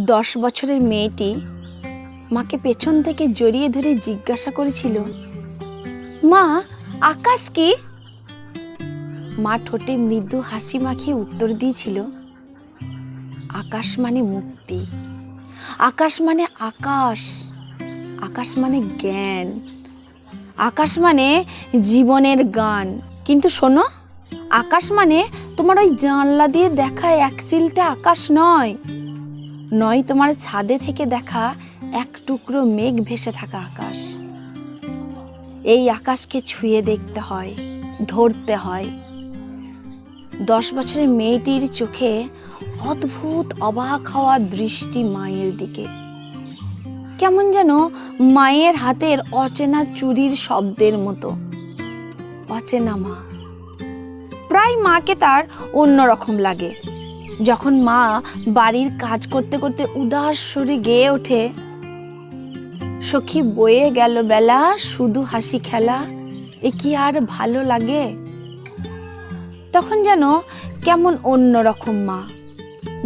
দশ বছরের মেয়েটি মাকে পেছন থেকে জড়িয়ে ধরে জিজ্ঞাসা করেছিল, মা, আকাশ কি? মা ঠোঁটে মৃদু হাসি মাখিয়ে উত্তর দিয়েছিল, আকাশ মানে মুক্তি। আকাশ মানে আকাশ। আকাশ মানে জ্ঞান। আকাশ মানে জীবনের গান। কিন্তু শোনো, আকাশ মানে তোমার ওই জানলা দিয়ে দেখা এক চিলতে আকাশ নয়। নয় তোমার ছাদে থেকে দেখা এক টুকরো মেঘ ভেসে থাকা আকাশ। এই আকাশকে ছুঁয়ে দেখতে হয়, ধরতে হয়। দশ বছরের মেয়েটির চোখে অদ্ভুত, অবাক হওয়া দৃষ্টি মায়ের দিকে। কেমন যেন মায়ের হাতের অচেনা চুরির শব্দের মতো। অচেনা মা। প্রায় মাকে তার অন্যরকম লাগে। যখন মা বাড়ির কাজ করতে করতে উদাস সুরে গেয়ে ওঠে, সখী বয়ে গেল বেলা, শুধু হাসি খেলা, এ কি আর ভালো লাগে? তখন যেন কেমন অন্যরকম মা,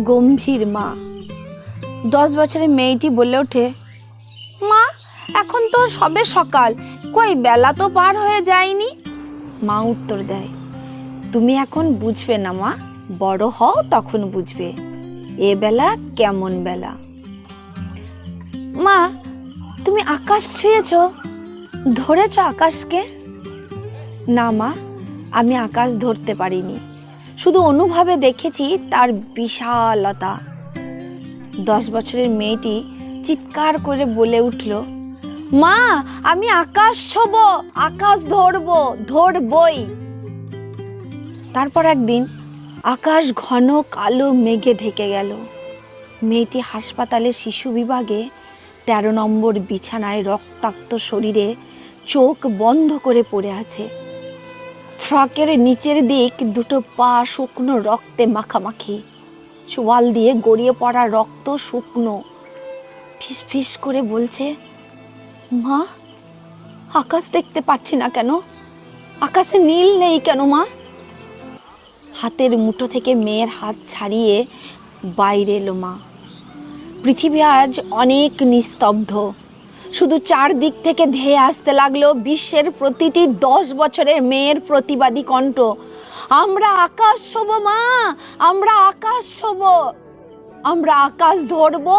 গম্ভীর মা। দশ বছরের মেয়েটি বলে ওঠে, মা, এখন তো সবে সকাল, কই বেলা তো পার হয়ে যায়নি? মা উত্তর দেয়, তুমি এখন বুঝবে না মা বড় হও তখন বুঝবে। এ বেলা কেমন বেলা। মা, তুমি আকাশ ছুঁয়েছ? ধরেছ আকাশকে? না মা, আমি আকাশ ধরতে পারিনি। শুধু অনুভাবে দেখেছি তার বিশালতা। দশ বছরের মেয়েটি চিৎকার করে বলে উঠল, মা, আমি আকাশ ছোব, আকাশ ধরবো, ধরবই। তারপর একদিন আকাশ ঘন কালো মেঘে ঢেকে গেল। মেয়েটি হাসপাতালে শিশু বিভাগে তেরো নম্বর বিছানায় রক্তাক্ত শরীরে চোখ বন্ধ করে পড়ে আছে। ফ্রকের নিচের দিক দুটো পা শুকনো রক্তে মাখামাখি। চোয়াল দিয়ে গড়িয়ে পড়া রক্ত শুকনো। ফিস ফিস করে বলছে, মা, আকাশ দেখতে পাচ্ছি না কেন? আকাশে নীল নেই কেন মা? হাতের মুঠো থেকে মেয়ের হাত ছাড়িয়ে বাইরে এলো মা। পৃথিবী আজ অনেক নিস্তব্ধ। শুধু চারদিক থেকে ধেয়ে আসতে লাগল বিশ্বের প্রতিটি দশ বছরের মেয়ের প্রতিবাদী কণ্ঠ। আমরা আকাশ শোব, মা! আমরা আকাশ শোব। আমরা আকাশ ধরবো,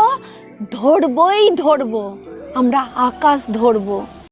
ধরবই ধরবো। আমরা আকাশ ধরবো।